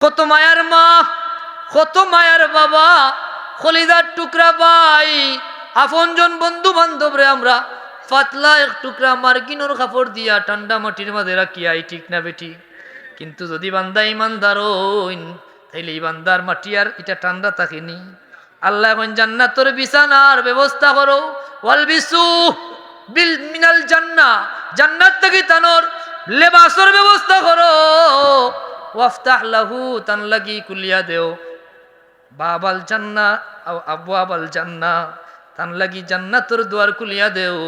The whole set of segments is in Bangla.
কত মায়ার মা, কত মায়ার বাবা, খলিদার টুকরা ভাই, আপনজন বন্ধু বান্ধব রে আমরা। পাতলা এক টুকরা মার্কিনোর কাপড় দিয়া ঠান্ডা মাটির মাঝে রাখিয়াই, ঠিক না বেটি? কিন্তু যদি বান্দা ইমানদার তাইলে এই বান্দার মাটি আর এটা ঠান্ডা থাকেনি। আল্লাহ এখন জান্নাতর বিছানার ব্যবস্থা করো। ওয়াল বিসু বিল মিনাল জান্না, জান্নাত থেকে তানোর লেবাসর ব্যবস্থা করো। ওয়াফতাহ লাহু তান লাগি কুলিয়া দেও। বাবাল জান্না আবু আবাল জান্না তান লাগি জান্নাতর দুয়ার কুলিয়া দেও।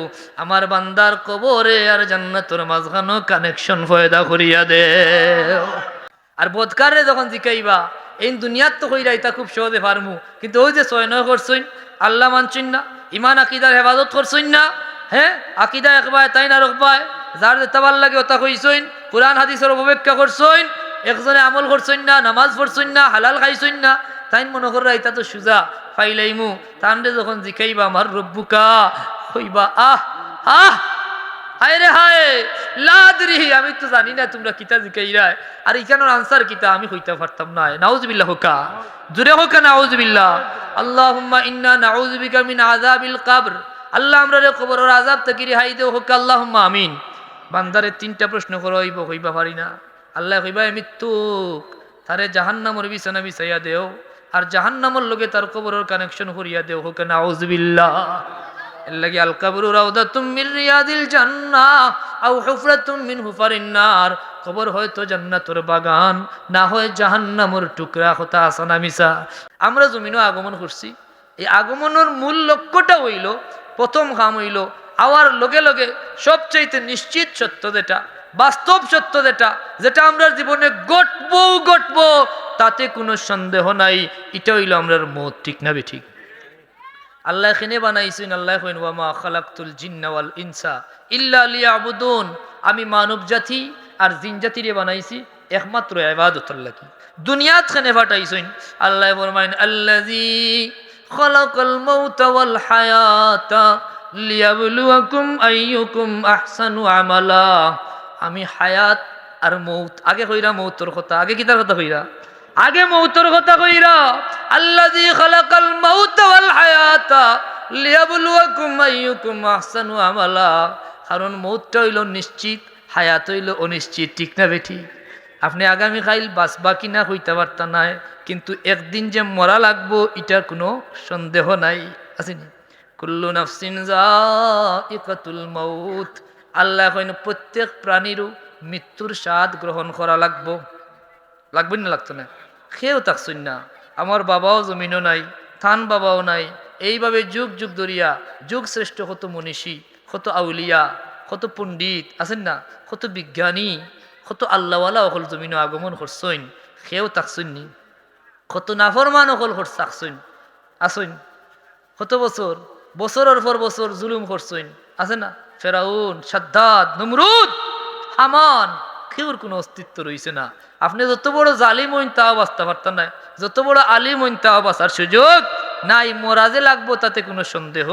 আমার বান্দার কবরে আর জান্নাতর মাঝখানো কানেকশন ফয়দা করিয়া দেও। আর বোধকারে যখন জিকাইবা, এই দুনিয়ার তো কইরা এটা খুব সহজে পারমু। কিন্তু ওই যে ছয় নয় করছইন, আল্লাহ মানছইন না, ইমান আকিদার হেফাজত করছইন না হ্যাঁ? আকিদা একবার তাই না রকবায় যার ভালো লাগে ওটা কইছইন, কোরআন, হাদিসের অপব্যাখ্যা করছইন একজনে আমল করছইন না, নামাজ পড়ছইন না, হালাল খাইছইন না তাই মনে কররা এটা তো সুজা, ফাইলাইমু তান্ডে যখন জিকাইবা আমার রব্বুকা হইবা আহ আহ, হায় রে হায় লাদরি আমি তো জানি না তোমরা কিতা জিকাইরা আর ইখানোর আনসার কিতা, আমি হইতে পারতাম না, নাউজুবিল্লাহ হোকা জুরে হোকা নাউজুবিল্লাহ, আল্লাহুম্মা ইন্না নাউজুবিকা মিন আযাবিল কবর, আল্লাহ আমরা রে কবরের আযাব থেকে রেহাই দেও হোক আল্লাহুম্মা আমিন। বান্দারে তিনটা প্রশ্ন করো হইব, হইবা পারি না। আল্লাহ হইবা মৃত্যু তারে জাহান্নামর বিছানা বিছাইয়া দেও। আর জাহান্নামর লগে তার কবরের কানেকশন করিয়া দেও। হোক হয়তো জান্নাতের বাগান, না হয় আমরা জমিনও আগমন করছি। এই আগমনের মূল লক্ষ্যটা হইল, প্রথম কাম হইল। আওয়ার লগে লগে সবচাইতে নিশ্চিত সত্য যেটা বাস্তব সত্য যেটা যেটা আমরা জীবনে ঘটবো ঘটবো, তাতে কোনো সন্দেহ নাই। এটা হইল আমরার মত, ঠিক না বে ঠিক? আল্লাহ এখানে বানাইছেন, আল্লাহ কইন, ওয়ামা খালাকতুল জিন্না ওয়াল ইনসা ইল্লা লিয়াবুদুন। আমি মানব জাতি আর জিন জাতিরে বানাইছি, একমাত্র ইবাদতের লাগি দুনিয়াত খানে ফাটাইছেন। আল্লাহ ফরমাইন, আল্লাযী খালাকাল মাউতা হায়াতা লিয়াবলুয়াকুম আইয়ুকুম আহসানু আমালা। আমি হায়াত আর মৌত। আগে কইরা মৌতর কথা, আগে কিতার কথা কইরা? আগে মৌতর কথা কইরা, আল্লাযী খালাকাল মাউতা ওয়াল হায়াতা লিয়াবলুয়াকুম আইয়ুকুম আহসানু আমালা। কারণ মৌতটা হইল নিশ্চিত, হায়াত হইল অনিশ্চিত, ঠিক না বেঠি? আপনি আগামী খাইল বাঁচবা কিনা হইতে পারতা নাই, কিন্তু একদিন যে মরা লাগবো, এটার কোনো সন্দেহ নাই। আসেনি কুল্লু নাফসিন জাইকাতুল মাউত। আল্লাহ কইন, প্রত্যেক প্রাণীরও মৃত্যুর স্বাদ গ্রহণ করা লাগবো। লাগবে না লাগতো না? খেয়েও থাকছুন না আমার বাবাও জমিনও নাই, থান বাবাও নাই। এইভাবে যুগ যুগ ধরিয়া, যুগ শ্রেষ্ঠ কত মনীষী, কত আউলিয়া, কত পণ্ডিত, আছেন না? কত বিজ্ঞানী, কত আল্লাহওয়ালা অকল জমিনও আগমন করছইন খেয়েও থাকছুন নি কত নাফরমান অকল থাকছইন আসইন কত বছর? বছরের পর বছর জুলুম করছইন আছে না? ফেরাউন সাদ্দাত নমরুদ, হামান, কেউর কোনো অস্তিত্ব রয়েছে না। আপনি যত বড় জালিম হইন তাও বাঁচতে পারতেন না। যত বড় আলিম হইন তাও বাঁচার সুযোগ নাই। মোরাজে লাগবো, তাতে কোনো সন্দেহ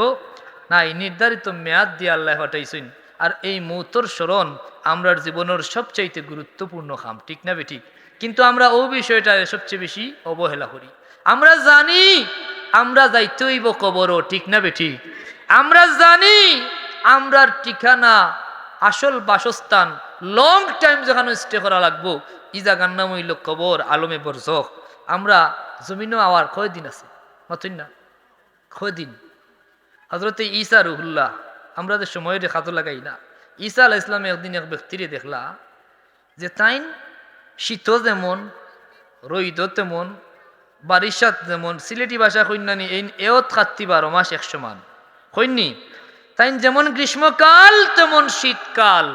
নাই। নির্ধারিত মেয়াদ দিয়ে আল্লাহ হটাইছেন আর এই মৌতর স্মরণ আমরার জীবনের সবচাইতে গুরুত্বপূর্ণ খাম, ঠিক না বেঠিক? কিন্তু আমরা ও বিষয়টা সবচেয়ে বেশি অবহেলা করি। আমরা জানি, আমরা যাইতে হইব কবরও, ঠিক না বেঠিক? আমরা জানি আমরার ঠিকানা, আসল বাসস্থান লং টাইম যেখানে স্টে করা লাগবো ইজা জাগার নাম হইল কবর, আলমে বরজক আমরা জমিনও আওয়ার কয় দিন আছে? মতন না কয় দিন হজরতে ঈসা রুহুল্লাহ, আমরা যে সময়ের খাতো লাগাই না, ঈসা আলাহ ইসলামে একদিন এক ব্যক্তিরে দেখলা, যে তাইন শীত যেমন রৈদ তেমন, বারিশাত যেমন, সিলেটি ভাষা কন্যানি এই এওত খাত্তি বারো মাস একশো মান কন্যি তাই যেমন গ্রীষ্মকাল, তেমন শীতকাল।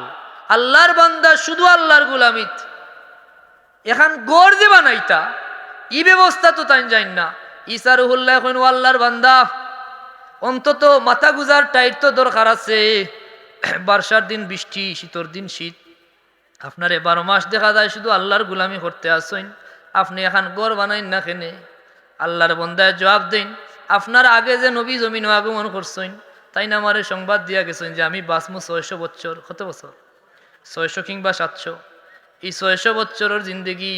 আল্লাহর বান্দা শুধু আল্লাহর গুলামিত এখান গড় যে বানাইতা, ই ব্যবস্থা তো তাই যাই না। ঈসা রুহুল্লাহ এখন আল্লাহর বান্দা। অন্তত মাথা গুজার টাইট তো দরকার আছে। বর্ষার দিন বৃষ্টি, শীতর দিন শীত। আপনার বারো মাস দেখা যায় শুধু আল্লাহর গুলামি করতে আসেন। আপনি এখন গড় বানাইন না কেনে? আল্লাহর বন্দায় জবাব দেন, আপনার আগে যে নবী জমিন আগমন করছেন তাই না আমার সংবাদ দিয়া গেছেন যে আমি বাসমু ছয়শো বছর কত বছর? ছয়শো কিংবা সাতশো? এই ছয়শো বছরের জিন্দগি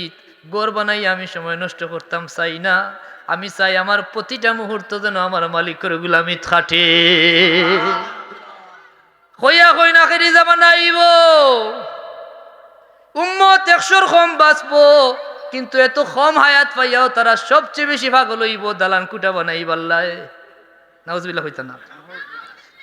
গোর বানাই আমি সময় নষ্ট করতাম, চাই না। আমি চাই আমার প্রতিটা মুহূর্ত যেন আমার মালিকের গুলামি খাটে। হইয়া হই না খেরি যাবা নাইব উম্মত একশোর কম বাঁচবো, কিন্তু এত কম হায়াত পাইয়াও তারা সবচেয়ে বেশি ভাগ লইব, দালান কুটা বানাই পাল্লায় নাউজবিল্লা না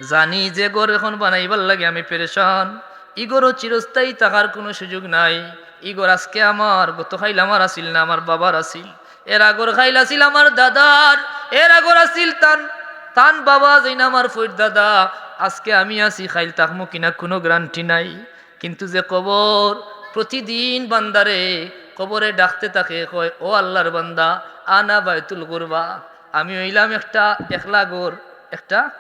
জানি যে গর এখন বানাইবার লাগে আমি পেরেশান। ইগরও চিরস্থায়ী থাকার কোনো সুযোগ নাই। ইগর আজকে আমার, গত খাইল আমার আসিল না, আমার বাবার আসিল। এর আগর খাইল আসিল আমার দাদার, এর আগর আসিল তান তান বাবা যেন আমার ফইর দাদা। আজকে আমি আসি খাইল তাকমো কিনা কোনো গ্রান্টি নাই। কিন্তু যে কবর প্রতিদিন বান্দারে, কবরে ডাকতে থাকে কয়, ও আল্লাহর বান্দা, আনা বায়তুল গরবা। আমি হইলাম একটা একলা গোর, একটা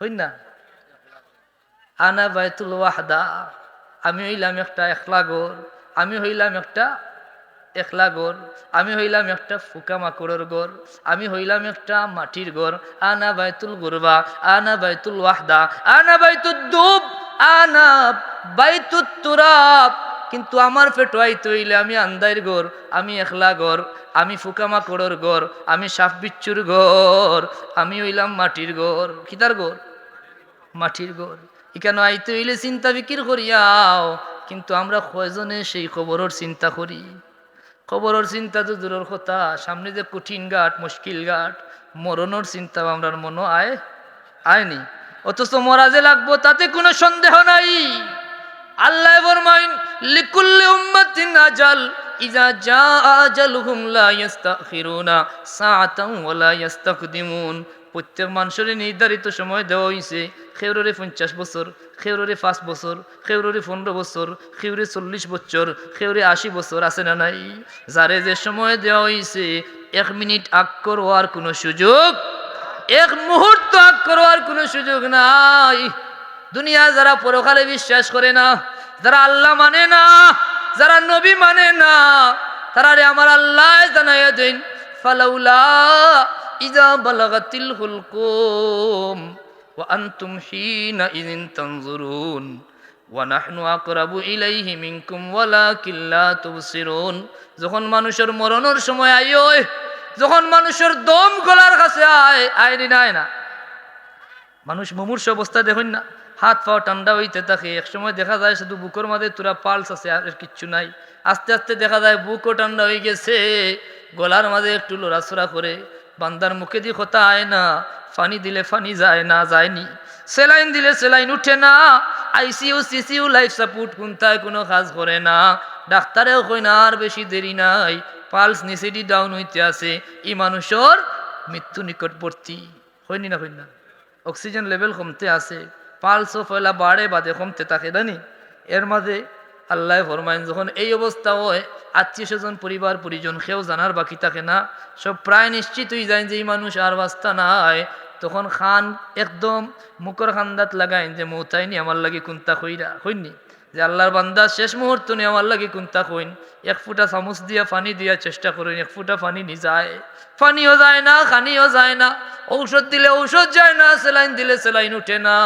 হই না আনা বাইতুল ওয়াহদা, আমি হইলাম একটা একলা গোর আমি হইলাম একটা একলা গোর আমি হইলাম একটা ফুকা মাকড়ের গোর, আমি হইলাম একটা মাটির গোর। আনা বাইতুল গোরবা, আনা বাইতুল ওয়াহদা, আনা বাইতুল দুব, আনা বাইতুল তুরাব। কিন্তু আমার পেটো আইতে হইলে আমি আন্দাইর গোর আমি একলা গোর আমি ফুকা মাকড়ের গোর আমি সাপ বিচ্ছুর গোর আমি হইলাম মাটির গোর কিতার গোর মাটির ঘর। এখানে আইতে হইলে চিন্তা বিকির করিয়াও, কিন্তু আমরা কয়জনে সেই খবরের চিন্তা করি? খবরের চিন্তা তো দূরের কথা, সামনে যে কঠিন ঘাট, মুশকিল ঘাট, মরণের চিন্তা আমরা মনে আয়, আয়নি। অথচ মরা যে লাগবো তাতে কোনো সন্দেহ নাই। আল্লাহ ফরমাইন লিকুল্লি উম্মাতিন আজাল ইজা জা আজালুহুম লা ইস্তাখিরুনা সাআতান ওয়া লা ইস্তাকদিমুন প্রত্যেক মানুষের নির্ধারিত সময় দেওয়া হয়েছে খেউরে পঞ্চাশ বছর খেউরে পাঁচ বছর খেউরে পনেরো বছর খেউরে চল্লিশ বছর খেউরে আশি বছর আছে না নাই? যারে যে সময় দেওয়া হয়েছে এক মিনিট আগ করোয়ার কোনো সুযোগ, এক মুহূর্ত আগ করোয়ার কোনো সুযোগ নাই। দুনিয়া যারা পরকালে বিশ্বাস করে না, যারা আল্লাহ মানে না, যারা নবী মানে না, তারা রে আমার আল্লাহ জানাইয়া দিন, ফালাউলা ইজা বালাগাতিল হুলকুম, ওয়া আনতুম হিনা ইদিন তানজুরুন যখন মানুষের মরণের সময় আইও যখন মানুষের দম গলার কাছে আয় আয়নি নাই না। মানুষ মুমূর্ষ অবস্থা দেখুন না। হাত পাও ঠান্ডা হইতে থাকে। একসময় দেখা যায় শুধু বুকের মাঝে তোরা পালস আছে, আর কিচ্ছু নাই। আস্তে আস্তে দেখা যায় বুকও ঠান্ডা হয়ে গেছে। গলার মাঝে একটু লড়াচড়া করে। বান্দার মুখে দিয়ে কথা আয় না। ফানি দিলে ফানি যায় না, যায়নি। সেলাইন দিলে সেলাইন উঠে না। আইসিইউ সিসিউ লাইফ সাপোর্ট কোনটায় কোনো কাজ করে না। ডাক্তারেও কই না, আর বেশি দেরি নাই। পালস নিচেডি ডাউন হইতে আছে। ই মানুষের মৃত্যু নিকটবর্তী। হয়নি না হইনি না। অক্সিজেন লেভেল কমতে আছে। পালসও ফয়লা বাড়ে বাদে কমতে থাকে দানি। এর মাঝে আল্লাহ ফরমাইন যখন এই অবস্থা হয়, আত্মীয় স্বজন, পরিবার, পরিজন কেউ জানার বাকি থাকে না। সব প্রায় নিশ্চিত হয়ে যায় যে এই মানুষ আর বাস্তা নাই। তখন খান একদম মুখর খান্দাত লাগাইন যে, মৌতাইনি, আমার লাগে কুন্তা কইরা হইনি যে, আল্লাহর বান্দা শেষ মুহূর্ত নিয়ে আমার লাগে কুন্তা কইন এক ফুটা চামচ দিয়া পানি দিয়া চেষ্টা করেন, এক ফুটা পানি নি যায়। পানিও যায় না, খানিও যায় না। ঔষধ দিলে ঔষধ যায় না, সেলাইন দিলে সেলাইন উঠে না।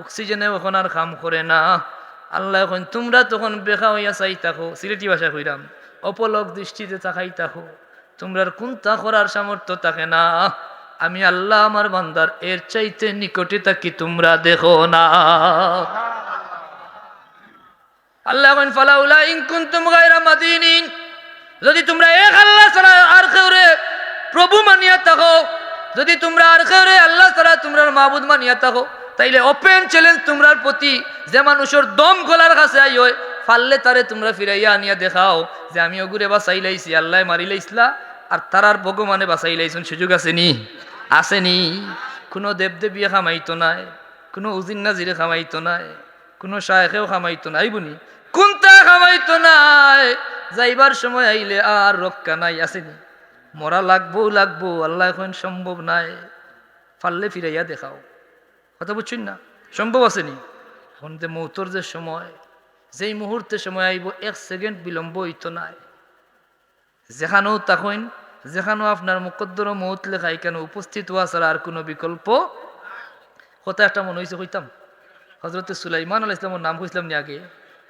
অক্সিজেনে এখন আর কাম করে না। আল্লাহ এখন, তোমরা তখন বেখা হইয়া চাই থাকো সিলেটি ভাষা কইরাম, অপলক দৃষ্টিতে তাকাই থাকো তোমরা কোনটা করার সামর্থ্য থাকে না। আমি আল্লাহ আমার বান্দার, এর চাইতে নিকটে থাকি তোমরা দেখো না। আল্লাহ এখন, ফালাউলা ইন কুনতুম গায়রা মাদিনিন। যদি তোমরা এক আল্লাহ ছাড়া আর কেউরে প্রভু মানিয়া থাকো, যদি তোমরা আর কেউরে আল্লাহ ছাড়া তোমরা মাহবুদ মানিয়া থাকো তাইলে ওপেন চ্যালেঞ্জ তোমরার প্রতি যে মানুষের দম গলার কাছে আই হয় পারলে তারে তোমরা ফিরাইয়া আনিয়া দেখাও যে আমি ওগুরে বাঁচাই লাইছি, আল্লাহ মারি লাইছিলা, আর তারার ভগবানে বাঁচাই লাইছেন, সুযোগ আছে আসেনি আসেনি কোনো দেবদেবীয়ে খামাইতো নাই, কোনো উজিন নাজিরে খামাইতো নাই, কোনো শায়েখেও খামাইতো নাই বুনি কোনটা খামাইতো নাই? যাইবার সময় আইলে আর রক্ষা নাই আসেনি মরা লাগবো লাগবো, আল্লাহ এখন সম্ভব নাই। পারলে ফিরাইয়া দেখাও। কথা বুঝছেন না? সম্ভব আসেনি এখন যে মৌতর যে সময়, যেই মুহূর্তে সময় আইব, এক সেকেন্ড বিলম্ব হইতো নাই। যেখানেও তখন যেখানেও আপনার মুকদ্দর মৌত লেখা, এখানে উপস্থিত হওয়া ছাড়া আর কোনো বিকল্প কথা একটা মনে হয়েছে কইতাম। হজরত সুলাইমান আল ইসলামের নাম কইসলাম নি আগে।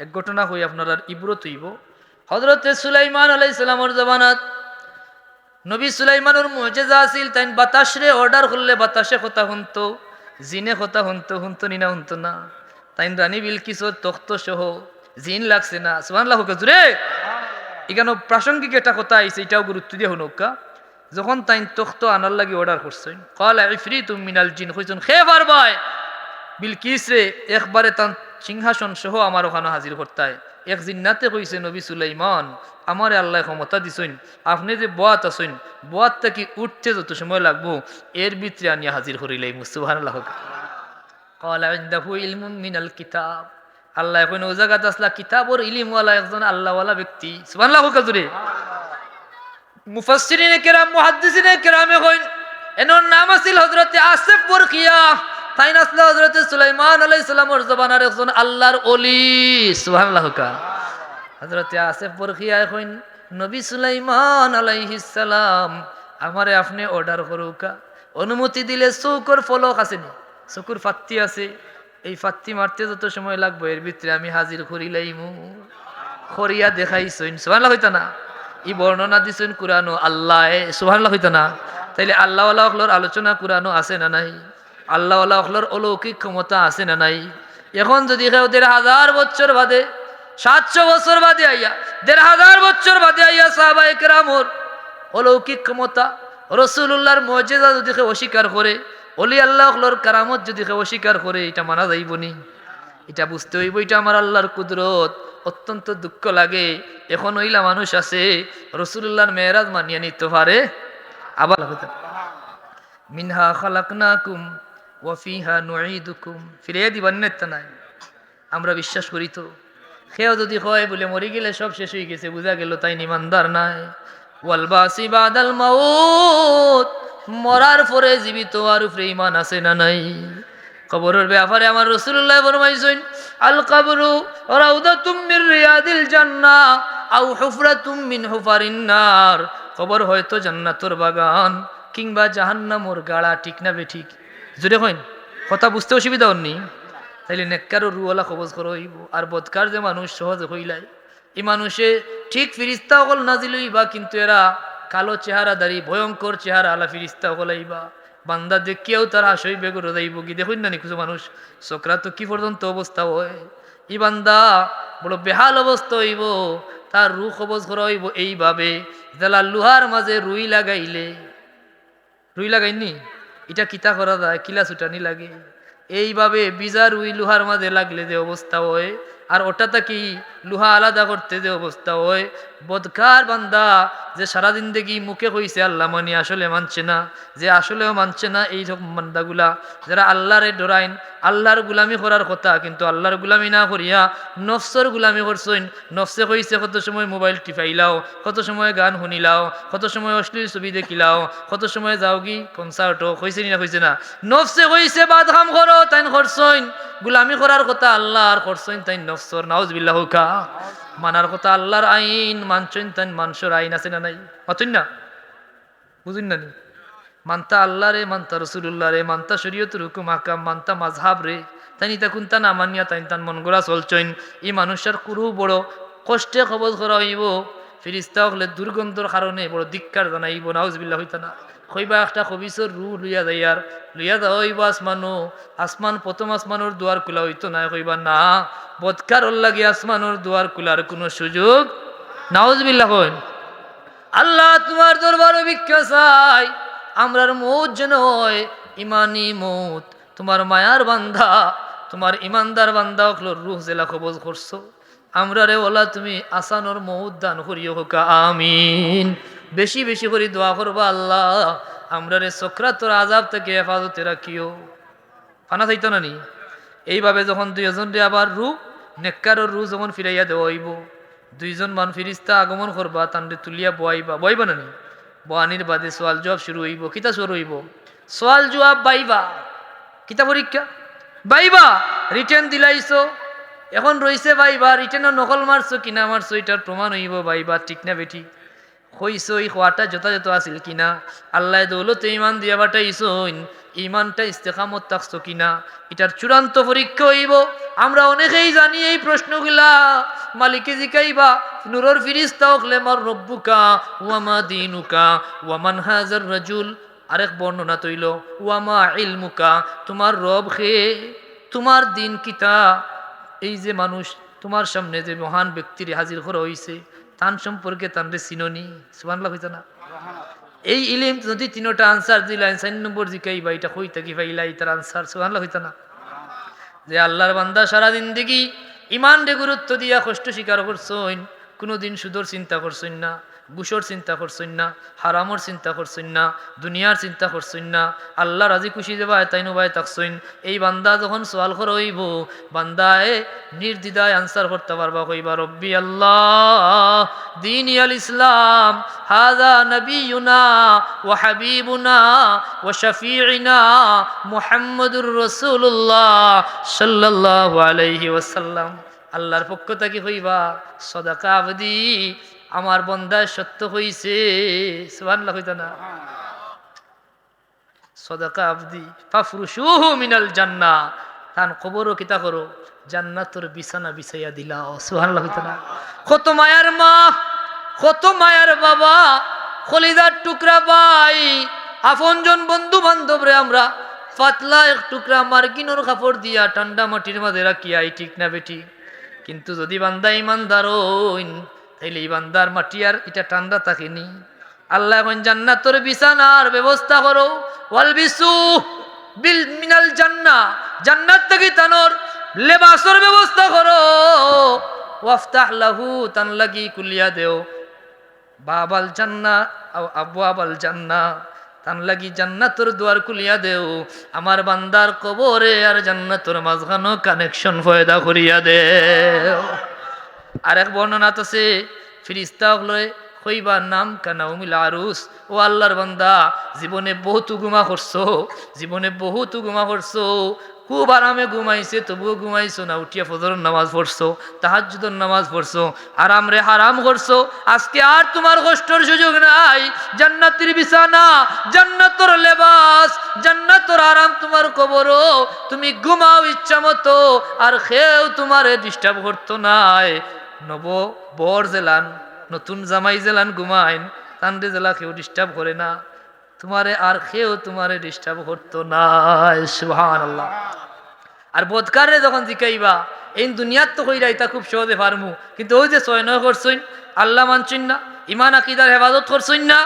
এক ঘটনা হয়ে আপনার আর ইব্রত হইব। হজরতে সুলাইমান আলাইসালামর জমানাত নবী সুলাইমানুর মজেজা আছিল তাই বাতাসরে অর্ডার করলে বাতাসে কথা শুনতো। জিনে কথা শুনতো শুনতো নিনা শুনতো না। তাই রানী বিলকিসর তখ্ত সহ। জিন লাগছে না। সুহান লাহ জুরে এখানে প্রাসঙ্গিক একটা কথা আইছে, এটাও গুরুত্ব দিয়ে শুনুকা যখন তাই তখ্ত আনার লাগি অর্ডার করছেন কল আইফরি তুমি মিনাল জিন, কইছেন খে বার পারবাই বিলকিস রে একবারে তান সিংহাসন সহ আমার ওখানে হাজির করতায়। এক জিন্নাতে কইছে নবী সুলাইমান আমার আল্লাহ ক্ষমতা দিছইন আপনি যে বয়াত আসইন বয়াত কি উঠতে যত সময় লাগবো, এর ভিতরে আনিয়া হাজির হরিলাই মুসুবাহ কিতাব। আল্লাহ এখন ও জায়গাতে আসলা, কিতাবর ইলিমওয়ালা একজন আল্লাহওয়ালা ব্যক্তি। সুবাহ কাজুরে মুফাসসিরিনে কেরাম, মুহাদ্দিসিনে কেরামে হইন, এনর নাম আছিল হজরতে আসিফ বরকিয়া। তাই নাসলা হজরতে সুলাইমান আলাইহিস সালামর জবানার একজন আল্লাহর ওলি। সুবহানাল্লাহ কা হযরতে আসিফ বরকিয়া হইন নবী সুলাইমান আলাইহিস সালাম, আমারে আপনি অর্ডার করুকা, অনুমতি দিলে চৌকর ফলক আছে নি? চকুর ফাত্তি আছে। এই ফাত্তি মারতে যত সময় লাগবে, এর ভিতরে আমি হাজির করিলাইমু খরিয়া দেখাইছইন সুবহানাল্লাহ হইতা না? ই বর্ণনা দিছেন কুরআনও আল্লাহ সুবহানাল্লাহ হইতা না? তাইলে আল্লাহ আল্লাহ অখলর আলোচনা কুরআনও আছে না নাই? আল্লাহ আল্লাহ অখলর অলৌকিক ক্ষমতা আছে না নাই? এখন যদি দেড় হাজার বছর বাদে সাতশো বছর বাদে আইয়া, দেড় হাজার বছর বাদে আইয়া সাহাবা একরামর অলৌকিক ক্ষমতা রসুল্লাহর মর্যাদা যদি কেউ অস্বীকার করে, অলি আল্লাহর কারামত যদি কেউ অস্বীকার করে, এটা মানা যাইব নি। এটা বুঝতে হইব, এটা আমার আল্লাহর কুদরত। অত্যন্ত দুঃখ লাগে। এখন ওইলা মানুষ আছে রসুল্লাহর মেয়েরাজ মানিয়ে নিতে পারে। আবার মিনহা খালাকনাকুম ওয়াফিহা নুঈদুকুম। ফিরিয়ে দিবার নেতা নাই। আমরা বিশ্বাস করি তো। সেও যদি হয় বলে মরি গেলে সব শেষ হয়ে গেছে, বুঝা গেল তাই নিমানদার নাই। ওয়ালবাসি বাদাল মাউত, মরার পরে জীবিত আর উপরে ইমান আছে না নাই। কবরের ব্যাপারে আমার রসুল্লাহ ফরমাইছেন আল কাবরু রাউদাতুম মির রিয়াদিল জান্নাহ আও হুফরাতুম মিন হুফারিন নার। কবর হয়তো জান্নাতুর বাগান কিংবা জাহান্নামর গাড়া ঠিক না বে ঠিক। জুড়ে হইন কথা বুঝতে অসুবিধা হননি? তাইলে নেককারও রুওয়ালা কবজ করো হইব। আর বদকার যে মানুষ সহজে হইলাই, এই মানুষে ঠিক ফিরিস্তা অকল নাজিল হইবা, কিন্তু এরা কালো চেহারা দাঁড়ি, ভয়ঙ্কর চেহারা আলা ফিরিস্তা অকল আইবা। বান্দা দেখিয়াও তারা আসই বেগর যাইব কি দেখুন না কিছু মানুষ? চোখরা তো কি পর্যন্ত অবস্থা হয়? ই বান্দা বড় বেহাল অবস্থা হইব, তার রু কবজ করা হইব এইভাবে। যারা লোহার মাঝে রুই লাগাইলে। রুই লাগাইনি? এটা কিতা করা যায়? কিলা ছুটানি লাগে? এইভাবে বিজার উই লোহার মাঝে লাগলে যে অবস্থা হয়। আর ওটাতে কি লোহা আলাদা করতে যে অবস্থা? হয় বদকার বান্দা যে সারাদিন দেখি মুখে কইছে, আল্লাহ মানি আসলে মানছে না। যে আসলেও মানছে না এই সব বান্দাগুলা। যারা আল্লাহরে ডরাইন, আল্লাহর গুলামি করার কথা, কিন্তু আল্লাহর গুলামি না করিয়া নফসর গুলামি করছেন। নফসে কইছে, কত সময় মোবাইল টিপাইলাও, কত সময় গান শুনিলাও, কত সময় অশ্লীল ছবি দেখিলাও, কত সময় যাও কি কনসার্টও কইছে না কইছে না। নফসে কইছে বাদ কাম করো, তাইন করছইন গুলামি করার কথা আল্লাহর করছইন তাইন নফসর নাউজ বিল্লাহ কা। মানার কথা আল্লাহর আইন মানছইন তাইন মানুষের আইন আছে না নাই? না? বুঝুন না মানতা আল্লাহ রে, মানতা রসুল্লাহ রে, মানতা মানতা মাঝহাব রে। তাই তা না মানিয়া তাই তান মন গোড়া চলছইন এই মানুষের কুরু বড় কষ্টে খবর করা হইব। ফিরিস্তা হলে দুর্গন্ধর কারণে বড় ধিক্কার জানাইব নাউজবিল্লা হইতা না কইবা একটা কবিসর রু লইয়া যাইয়ার লইয়া যাওয়া হইব আসমানো আসমান প্রথম আসমানোর দুয়ার খোলা হইতো না কইবা না। বদকার লাগে আসমানোর দুয়ার খোলার কোনো সুযোগ নাউজবিল্লা কইন আল্লাহ তোমার দরবারে ভিক্ষা চাই আমরার মৌত যেন হয় ইমানি মৌত। তোমার মায়ার বান্ধা তোমার ইমানদার বান্ধা হলো রুহ জেলা কবজ করছ আমরা রে ওলা তুমি আসানোর মৌত দান করিও হোকা আমিন। বেশি বেশি করে দোয়া করবা আল্লাহ। আমরা রে সক্রাতর আজাব থেকে হেফাজতে রাখিও। ফানা চাইতো না নি? এইভাবে যখন দুইজন রে আবার রু নেককারর রু যখন ফিরাইয়া দেওয়া হইব দুইজন মান ফিরিস্তা আগমন করবা তানরে তুলিয়া বয়াইবা। বইবা না নি? বয়ানির বাদে সোয়াল জবাব শুরু হইব, কিতা শুরু হইব? সোয়াল জবাব বাইবা। কিতা পরীক্ষা? বাইবা! রিটার্ন দিলাইছো। এখন রইছে বাইবা রিটার্নও নকল মারছো, কিনা মারছো, এটার প্রমাণ হইব বাইবা, ঠিক না বেটি হইছো এই হওয়াটা যথাযথ আছিল কিনা? আল্লাহ দৌলতে ইমান দিয়া বাটাইছইন। ইমানটা ইস্তেকামত থাকছো কিনা? এটার চূড়ান্ত পরীক্ষা হইব। আমরা অনেকেই জানি এই প্রশ্নগুলা। মালিকে জিকাইবা, নূরর ফিরিস্তা হকলে, মার রব্বুকা ওয়ামা দিনুকা ওয়ামান হাজার রাজুল? আরেক বর্ণনা তৈল ওয়ামা ইলমুকা? তোমার রব খে তোমার দিন কিতা? এই যে মানুষ, তোমার সামনে যে মহান ব্যক্তির হাজির করা হইছে। তান সম্পর্কে তানরে চিননি। সুবানলা হইত না? এই ইলিম যদি তিনোটা আনসার দিলাই চার নম্বর জিকাই বা এটা হই থাকি ভাইলাই তার আনসার সুবানলা হইত না? যে আল্লাহর বান্দা সারাদিন দিন ইমান রে গুরুত্ব দিয়া কষ্ট স্বীকার করছইন কোনোদিন সুদর চিন্তা করছইন না, গুসর চিন্তা করছইন না, হারামর চিন্তা করছইন না, দুনিয়ার চিন্তা করছইন না, আল্লাহ রাজি খুশি দেবা তাই নবাই তাকছইন এই বান্দা যখন সোয়াল কর হইব, বান্দায় নির্দ্বিধায় আনসার করতে পারবা, কইবা, রব্বি আল্লাহ, দিন আল ইসলাম হাদা নবীনা ও হাবিবুনা ও শফিনা মুহাম্মদুর রসুল্লাহ সাল্লাল্লাহু আলাইহি ওয়াসাল্লাম। আল্লাহর পক্ষ থেকে হইবা, সদাকা আবদি, আমার বন্দায় সত্য হইছে। সুবহানাল্লাহ হইতা না? সদাকা আবদি মিনাল জান্নাহ তান কবরও কিতা করো? জান্নাতর বিছানা বিছাইয়া দিলা। সুবহানাল্লাহ হইতা না? কত মায়ার মা, কত মায়ার বাবা, খলিদার টুকরা ভাই, আপনজন বন্ধু বান্ধব রে আমরা। পাতলা এক টুকরা মার্কিনোর কাপড় দিয়া ঠান্ডা মাটির মাঝে রাখিয়াই ঠিক না বেটি কিন্তু যদি বান্দা ইমানদার তাইলে এই বান্দার মাটি আর এটা ঠান্ডা থাকেনি আল্লাহ এখন জান্নাতর বিছানার ব্যবস্থা করো। ওয়াল বিসু বিল মিনাল জান্না, জান্নাত থেকে তানোর লেবাসর ব্যবস্থা করো। ওয়াফতাহ লাহু, তান লাগি কুলিয়া দেও। বাবাল জান্না আবু আবাল জান্না। তান লাগি জান্নাতর দুয়ার খুলিয়া দেও। আমার বান্দার কবরে আর জান্নাতর মাঝখানো কানেকশন ফয়দা করিয়া দে আর এক বর্ণনা আছে, ফিরিস্তা হলে কইবার নাম কানা উমিল আরুস। ও আল্লাহর বান্দা, জীবনে বহুত গুমা করছ, জীবনে বহুত গুমা করছ। খুব আরামে ঘুমাইছে, তবুও ঘুমাইছো না, উঠিয়া ফজর নামাজ পড়ছো তাহাজুদর নামাজ পড়ছো আরাম রে হারাম করছ, আজকে আর তোমার কষ্টর সুযোগ নাই। জান্নাতের বিছানা, জান্নাতর লেবাস, জান্নাতর আরাম তোমার কবরও, তুমি ঘুমাও ইচ্ছা মতো আর খেয়েও তোমারে ডিস্টার্ব করতো নাই। নব বর জেলান, নতুন জামাই জেলান ঘুমাইন তান্ডে জেলা কেউ ডিস্টার্ব করে না। তোমারে আর খেয়েও তোমারে ডিস্টার্ব করতো না আল্লাহ আর বোধকারে যখন জিকাইবা, এই দুনিয়ার তো কইরা এটা খুব সহজে পারমু। কিন্তু ওই যে ছয় নয় করছইন, আল্লাহ মানছইন না, ইমান আকিদার হেফাজত করছইন না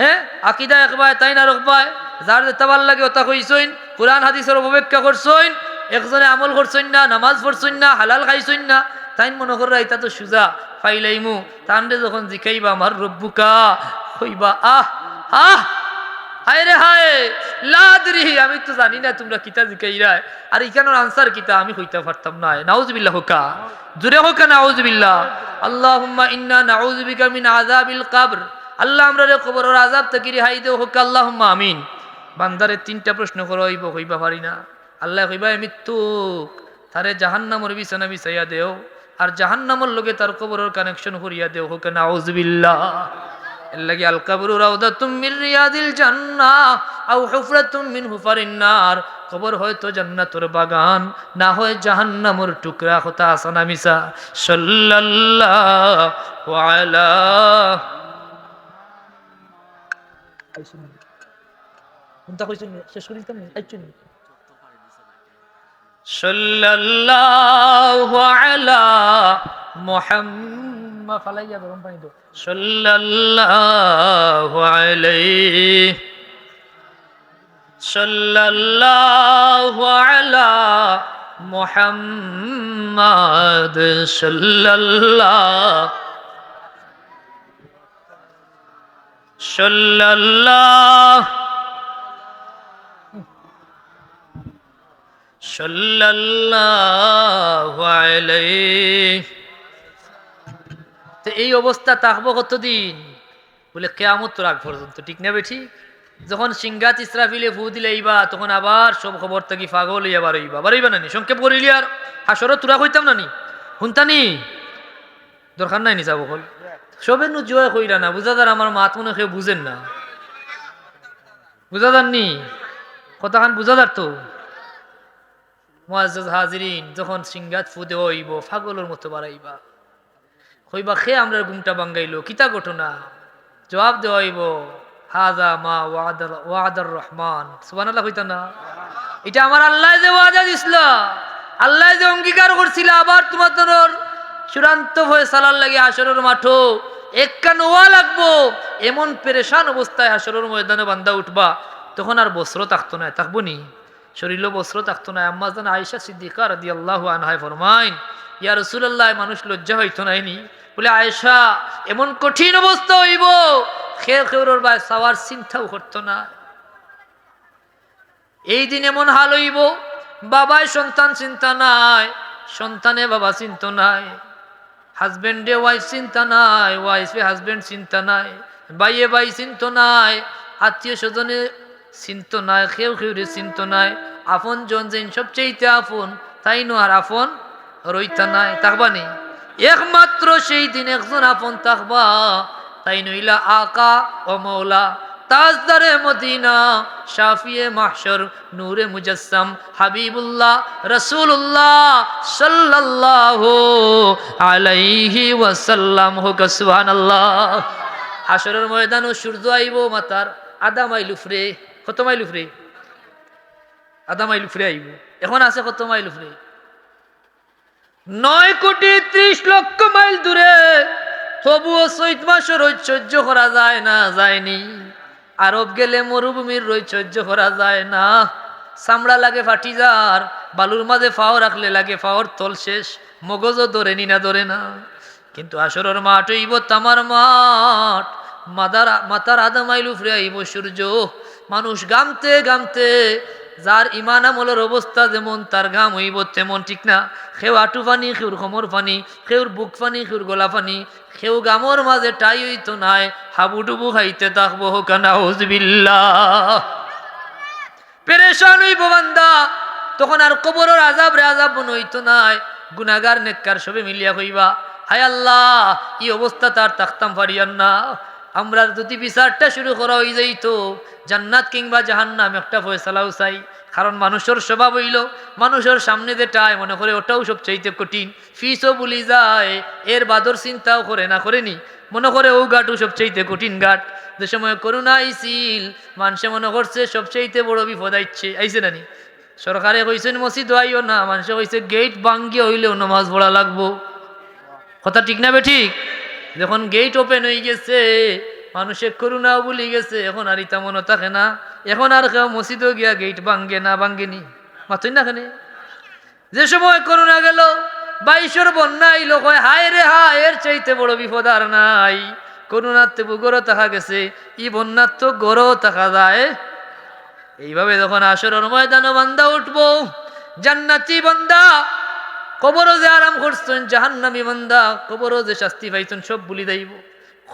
হ্যাঁ? আকিদা একবার তাই না রকবায় যার ভালো লাগে ওটা কইছইন, কোরআন, হাদিসের অপব্যাখ্যা করছইন, একজনে আমল করছইন না, নামাজ পড়ছইন না, হালাল খাইছইন না তাই মনে কররা এটা তো সুজা, ফাইলাইমু। তান্ডে যখন জিকাইবা আমার রব্বুকা হইবা আহ আহ হায় রে হায় লাদরি আমি তো জানি না তোমরা কিতা জিকাইরা আর ইখানোর আনসার কিতা, আমি হইতে পারতাম না। নাউজুবিল্লাহ হোকা জুরে হোকা নাউজুবিল্লাহ। আল্লাহুম্মা ইন্না নাউজুবিকা মিন আযাবিল কবর। আল্লাহ আমরা রে কবরের আযাব থেকে রেহাই দেও হোকা আল্লাহুম্মা আমিন। বান্দারে তিনটা প্রশ্ন করো, হইব, হইবা পারি না। আল্লাহ হইবা মৃত্যু তারে জাহান্নামর বিছানা বিছাইয়া দেও। আর জাহান্নামর লগে তার কবরের কানেকশন করিয়া দেও হোকা নাউজুবিল্লাহ এল্লাগি আল কাবরু রাউদাতুম মিন রিয়াদিল জান্নাহ, আও হুফরাতুম মিন হুফারিন নার কবর হয়তো জান্নাতের বাগান, না হয় জাহান্নামের টুকরা হতা আসানা মিসা। সাল্লাল্লাহু আলা কইছেন শেষ করি তো আইছেন সাল্লাল্লাহু আলা মুহাম্মদ ফালাইয়া গরম পানি দাও সাল্লাল্লাহু আলাইহি সাল্লাল্লাহু আলা মুহাম্মদ সাল্লাল্লাহু সাল্লাল্লাহু তো এই অবস্থা থাকব কতদিন? বলে কেয়ামত রাগ পর্যন্ত। ঠিক নেবে ঠিক? যখন সিংগাত ইসরাফিলে ফু দিলে এইবা, তখন আবার সব খবর থাকি পাগল হইয়া বার হইবা। বারইবা নানি সংক্ষেপ করিলি আর। হাসর তোরা কইতাম নানি শুনতানি দরকার নাই নি যাব হল সবে নু জয় কইরা না বুঝাদার আমার মাত মনে কেউ বুঝেন না। বুঝাদার নি কথাখান বুঝাদার তো? মুআজ্জাজ হাজিরিন, যখন সিংগাত ফু দেওয়া হইব পাগলের মতো বাড়াইবা। হইবা খে আমরা ঘুমটা বাঙ্গাইলো কিতা ঘটনা? জবাব দেওয়াইব হাজা মা ওয়াদার ওয়াদার রহমান। সুবহানাল্লাহ কইতা না? এটা আমার আল্লাহ যে ওয়াদা দিছিল। আল্লাহ যে অঙ্গীকার করছিল, আবার তোমার তোর চূড়ান্ত হয়ে সালার লাগে হাসরের মাঠো একটা নোয়া লাগবো, এমন পেরেশান অবস্থায় হাসরের ময়দানে বান্দা উঠবা, তখন আর বস্ত্র থাকতো না, থাকব নি? শরীরও বস্ত্র থাকতো না। আম্মা জান আয়েশা সিদ্দিকা রাদি আল্লাহ আনহায় ফরমাইন, ইয়া রসুল্লাহ মানুষ লজ্জা হইতো নাইনি বলে, আয়েশা, এমন কঠিন অবস্থা হইব খেয়ে খেউর বা সাওয়ার চিন্তাও করতো না। এই দিন এমন হাল হইব বাবায় সন্তান চিন্তা নাই, সন্তানে বাবা চিন্তা নাই, হাজবেন্ডে ওয়াইফ চিন্তা নাই, ওয়াইফে হাজবেন্ড চিন্তা নাই বাইয়ে বাই চিন্তা নাই আত্মীয় স্বজনে চিন্ত নাই খেউ খেউরে চিন্ত নাই আপন জন যেন সবচেয়ে আপন তাই নো আর আপন রইতা নাই তাকবা নেই। একমাত্র সেই দিন একজন আপন তাকবা তাই নইলা আকা ও মৌলা তাজদারে মদিনা, শাফিয়ে মাহশর, নূরে মুজাসসাম, হাবিবুল্লাহ রসুল্লাহ সাল্লাল্লাহু আলাইহি ওয়াসাল্লাম হোক, সুবহানাল্লাহ। হাসরের ময়দানও সূর্য আইব মাতার আধা মাইল উফরে কত মাইল উফরে আধা মাইল উফরে আইব এখন আছে কত মাইল উফরে নয় কোটি ত্রিশ লক্ষ মাইল দূরে তবুও চৈত মাসের সহ্য করা যায় না, যায়নি। আরব গেলে মরুভূমির সহ্য করা যায় না। চামড়া লাগে ফাটি যার বালুর মাঝে ফাও রাখলে লাগে ফাওর তল শেষ মগজও ধরে নি না ধরে না। কিন্তু আসরের মাঠ হইব তামার মাঠ মাদার মাতার আধা মাইল উফরে আইব সূর্য মানুষ গামতে গামতে যার ইমান আমলের অবস্থা যেমন তার গাম হইব তেমন, ঠিক না? সেও আটু পানি সেউর খমর পানি সেউর বুক পানি সেউর গলা পানি সেও গামর মাঝে টাই হইতো নাই, হাবুডুবু খাইতে থাকব কানা হজবিল্লা পেরেশান হইব বান্দা, তখন আর কবরের আজাব রে আজাব বন হইতো নাই গুনাগার নেককার সবে মিলিয়া কইবা হায় আল্লাহ ই অবস্থা তার তাকতাম পারিয়ান না। আমরা যদি বিচারটা শুরু করা হয়ে যাইতো, জান্নাত কিংবা জাহান্নাম, একটা ফয়সালাও চাই। কারণ মানুষের স্বভাব হইল, মানুষের সামনে যেটাই মনে করে ওটাও সবচাইতে কঠিন। ফিসও বলি যায়, এর বাদর চিন্তাও করে না করেনি মনে করে ও গাটও সবচাইতে কঠিন গাট যে সময় করুণা আইছিল, মানুষে মনে করছে সবচাইতে বড় বিপদ আইছে আইছে নানি সরকারে কইছেন, মসজিদ আইও না। মানুষে কইছে, গেট ভাঙ্গিয়ে হইলেও নমাজ পড়া লাগবো। কথা ঠিক না বে ঠিক? যখন গেট ওপেন হয়ে গেছে মানুষে করুণাও বলি গেছে, এখন আর ইতা থাকে না। এখন আর কেউ মসজিদও গিয়া গেট ভাঙ্গে না ভাঙ্গেনি মাতই না খানে? যে সময় করুণা গেল, বাইশর বন্যা আইলো কয় হায় রে হায়, এর চাইতে বড় বিপদ আর নাই। করোনার তো গরো থাকা গেছে, ই বন্যার তো গরো থাকা যায়। এইভাবে যখন আসরের ময়দানও বান্দা উঠবো, জান্নাতি বান্দা কবরও যে আরাম করছেন, জাহান্নামি বান্দা, কবরও যে শাস্তি পাইছেন, সব বলি দাইব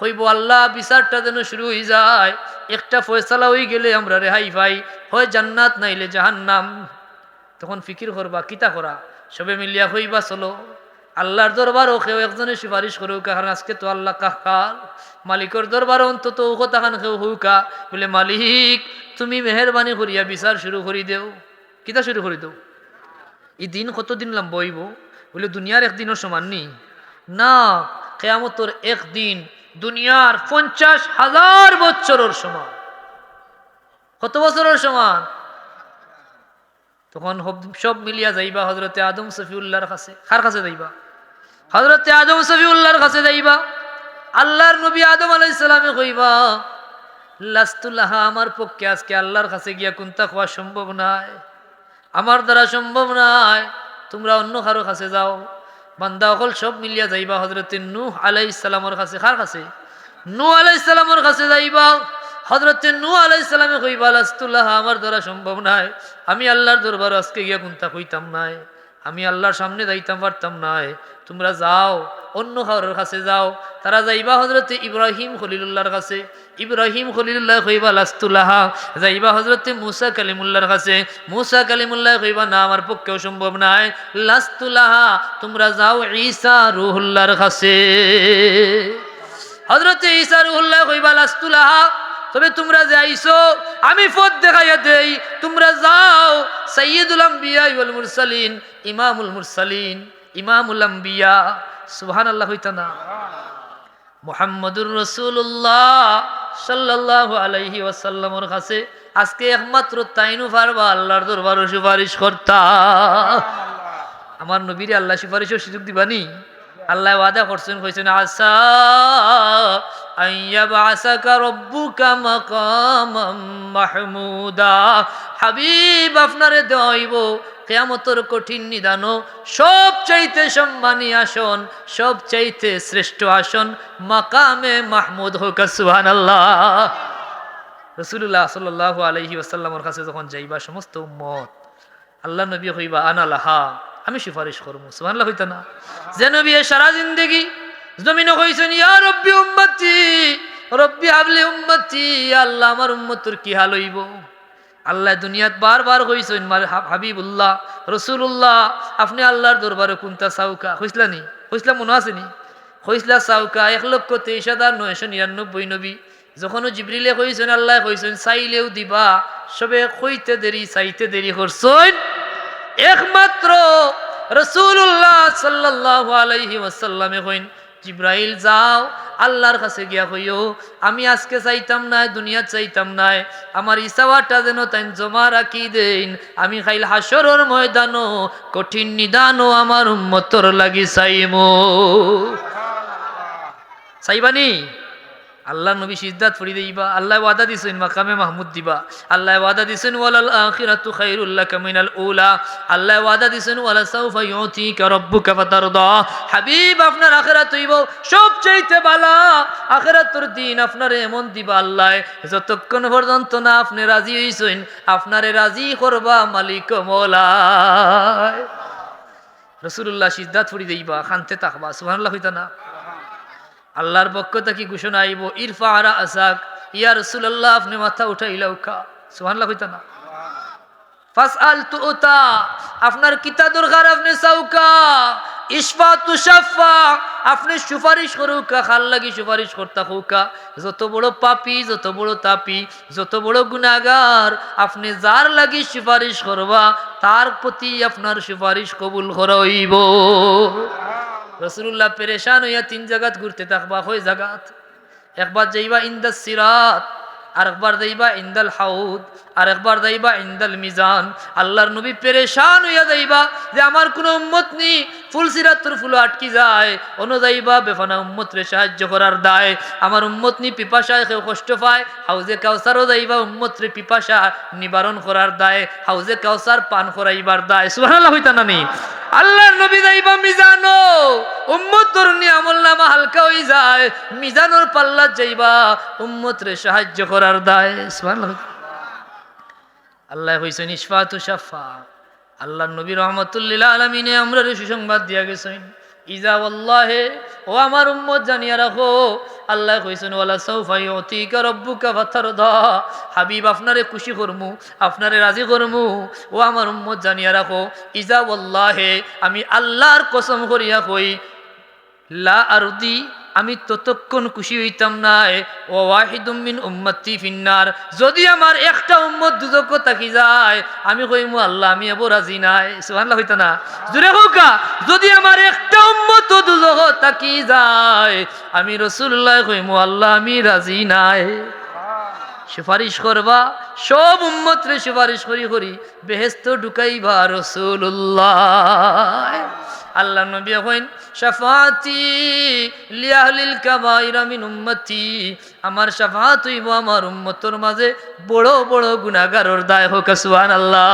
হইব আল্লাহ, বিচারটা যেন শুরু হয়ে যায়। একটা ফয়সালা হয়ে গেলে আমরা রেহাই পাই। হয় জান্নাত, নাইলে জাহান্নাম। তখন ফিকির করবা, কিতা করা? সবে মিলিয়া হইবা চলো। আল্লাহর দরবারও কেউ একজনে সুপারিশ করুক, কারণ আজকে তো আল্লাহ কাহাল মালিকর দরবারও অন্তত ও তাহান কেউ হউকা বলে, মালিক, তুমি মেহরবানি করিয়া বিচার শুরু করি দেও। কিতা শুরু করি দেও? এই দিন কতদিন লম্বা হইব? বলে দুনিয়ার একদিনও সমান নি না, কেয়ামতর একদিন দুনিয়ার পঞ্চাশ হাজার বছরের সমান। কত বছরের সমান? তখন সব মিলিয়া যাইবা হজরতে আদম সফিউল্লাহর কাছে। কার কাছে যাইবা? হজরতে আদম সফিউল্লাহর কাছে যাইবা। আল্লাহর নবী আদম আলাইসালামে কইবা লাস্তুল্লাহ আমার পক্ষে আজকে আল্লাহর কাছে গিয়া কুন্তা খাওয়া সম্ভব নাই। আমার দ্বারা সম্ভব নাই তোমরা অন্য কারও কাছে যাও। বান্দা অকল সব মিলিয়া যাইবা হজরতে নূহ আলাই ইসলামর কাছে। কার কাছে? নূহ আলাই ইসলামর কাছে যাইবা। হজরতে নূহ আলাই ইসলামে কইবা, লাস্তুল্লাহ, আমার দ্বারা সম্ভব নাই। আমি আল্লাহর দরবার আজকে গিয়া কোনটা কইতাম নাই। আমি আল্লাহর সামনে যাইতাম পারতাম নাই। তোমরা যাও অন্য কারোর কাছে যাও। তারা যাইবা হজরতে ইব্রাহিম খলিলুল্লাহর কাছে। ইব্রাহিম খলিলুল্লাহ কইবা লাস্তুল্লাহ যাইবা হজরতে মুসা কালিমুল্লাহর কাছে। মুসা কালিমুল্লাহ কইবা না, আমার পক্ষেও সম্ভব নাই। লাস্তুল্লাহ তোমরা যাও ঈসা রুহুল্লাহর কাছে। হজরতে ঈসা রুহুল্লাহ কইবা লাস্তুল্লাহ তবে তোমরা যে আমি পথ দেখাইয়া দেই। তোমরা যাও সৈয়দুল আম্বিয়া ওয়াল মুরসালিন, ইমামুল মুরসালিন, ইমামুল আম্বিয়া। সুহান আল্লাহ হইতা না। মোহাম্মদুর রসুল্লাহ সাল্লাহ আলহি ওয়াসাল্লামর কাছে আজকে একমাত্র তাইনু পারবা আল্লাহর দরবারও সুপারিশ করতা আমার নবীর আল্লাহ সুপারিশও সুযোগ দিবানি? আল্লাহ ওয়াদা করছেন, কইছেন আসা মাহমুদা। হাবিব আপনারে দেওয়াইব কেয়ামতর কঠিন নিদানো সব চাইতে সম্মানী আসন সব চাইতে শ্রেষ্ঠ আসন মাকামে মাহমুদ হোক সুহান আল্লাহ রসুল্লাহ সাল্লাহ আলহি ওসাল্লামর কাছে যখন যাইবা, সমস্ত উম্মত, আল্লাহ নবী হইবা আনালাহা আমি সুপারিশ করব সুহান্লাহ হইতা না। যে নবী সারা জিন্দগি জমিন কইছেন, ইয়া রব্বি উম্মতি, রব্বি হাবলি উম্মতি, আল্লাহ আমার উম্মতর কি হাল হইব? আল্লাহ দুনিয়াত বারবার কইছেন হাবিবুল্লাহ রসুল্লাহ আপনি আল্লাহর দরবারে কুন্তা সাউকা? কইসলা নি? কইসলা মনে আসেনি কইসলা সাউকা, এক লক্ষ তেইশ হাজার নয়শো নিরানব্বই নবী যখনও জিবরিলে কইছেন, আল্লাহ কইছেন চাইলেও দিবা, সবে কইতে দেরি, চাইতে দেরি করছেন। একমাত্র রসুল্লাহ সাল্লাহ আলাইহি ওয়াসাল্লামে কইন জিব্রাইল, যাও, আল্লাহর কাছে গিয়া কইও আমি আজকে চাইতাম নাই দুনিয়া চাইতাম নাই। আমার ইসাওয়াটা যেন তাই জমা রাখি দেন আমি খাইল হাসরর ময়দানো কঠিন নিদানো আমার উম্মতর লাগি চাইমো। চাইবানি? আল্লাহ নবী সিজদাত ফরি দিবা আল্লাহ ওয়াদা দিছেন মাকামে মাহমুদ দিবা। আল্লাহ ওয়াদা দিছেন, ওয়ালাল আখিরাতু খাইরুল লাকা মিনাল উলা। আল্লাহ ওয়াদা দিছেন, ওয়ালা সাউফা ইউতিকা রাব্বুকা ফাতারদা। হাবিব, আপনার আখিরাত হইব সবচাইতে বালা আখিরাতুর দিন আপনারে এমন দিবা আল্লাহ। যতক্ষণ পর্যন্ত না আপনি রাজি হইছেন, আপনারে রাজি করবা মালিক মৌলায়। রসুল্লাহ সিজদাত ফরি দিবা খানতে তাকবা সুবহানাল্লাহ হইতা না আল্লাহর পক্ষ থেকে ঘোষণা আইব, ইরফা আরা আসাক, ইয়া রসুল্লাহ আপনি মাথা উঠাইলাও খা। সুহানলা হইতা না। ফাস আল তুতা আপনার কিতা দরকার আপনি সাউকা ইসফা তুষাফা আপনি সুপারিশ করুকা খাল লাগি সুপারিশ করতা হৌকা যত বড় পাপি, যত বড় তাপি, যত বড় গুনাগার আপনি যার লাগি সুপারিশ করবা, তার প্রতি আপনার সুপারিশ কবুল হইব। রসুল্লাহ পেরেশান হইয়া তিন জায়গাত ঘুরতে থাকবা হয়ে জাগাত একবার যাইবা ইন্দাল সিরাত আর একবার যাইবা ইন্দাল হাউদ আর একবার যাইবা ইন্দাল মিজান। আল্লাহর নবী পেরেশান হইয়া যাইবা যে আমার কোনো উম্মত নেই ফুল সিরাতুর ফুল আটকি যায়। অন্য যাইবা বেফানা উম্মতরে সাহায্য করার দায়। আমার উম্মত নি পিপাসায় কেউ কষ্ট পায়, হাউজে কাউসারও যাইবা উম্মতরে পিপাসা নিবারণ করার দায়, হাউজে কাউসার পান করাইবার দায়। সুবহানাল্লাহ হইতা না নি? আল্লাহর নবী যাইবা মিজানো উম্মত তরুণী হালকা হয়ে যায়, মিজানোর পাল্লা যাইবা উম্মত রে সাহায্য করার দায়। সুবহানাল্লাহ। আল্লাহ হইছেন ইসফাতু শাফা। আল্লাহ নবী রহমতুল্লিল্লাহ আলমিনে আমরা সুসংবাদ দিয়া গেছেন। ইজা আল্লাহে ও আমার উম্মত, জানিয়া রাখো, আল্লাহ কইছেন, ওয়ালা সৌফা ইউতিকা রব্বুকা ফাতারদা। হাবিব, আপনারে খুশি করমু, আপনারে রাজি করমু। ও আমার উম্মত, জানিয়া রাখো, ইজা আল্লাহে আমি আল্লাহর কসম করিয়া কই, লা আরদি আমি ততক্ষণ খুশি হইতাম নাই ও ওয়াহিদুমিন উম্মতি ফিন্নার। যদি আমার একটা উম্মত দুজক থাকি যায়, আমি কইমু, আল্লাহ, আমি এবার রাজি নাই। সুবহানাল্লাহ, হইতা না। জুরে হোকা যদি আমার একটা উম্মত দুজক থাকি যায়, আমি রসুল্লাহ কইমু, আল্লাহ, আমি রাজি নাই। সুপারিশ করবা, সব উম্মত রে সুপারিশ করি করি বেহেস্ত ঢুকাইবা রসুল্লাহ আল্লাহ নবী হইন শাফাতি লিয়াহলিল কাবাইরা মিন উম্মতি। আমার শাফাত হইব আমার উম্মতর মাঝে বড় বড় গুনাহগারর দায় হোক, সুবহানাল্লাহ।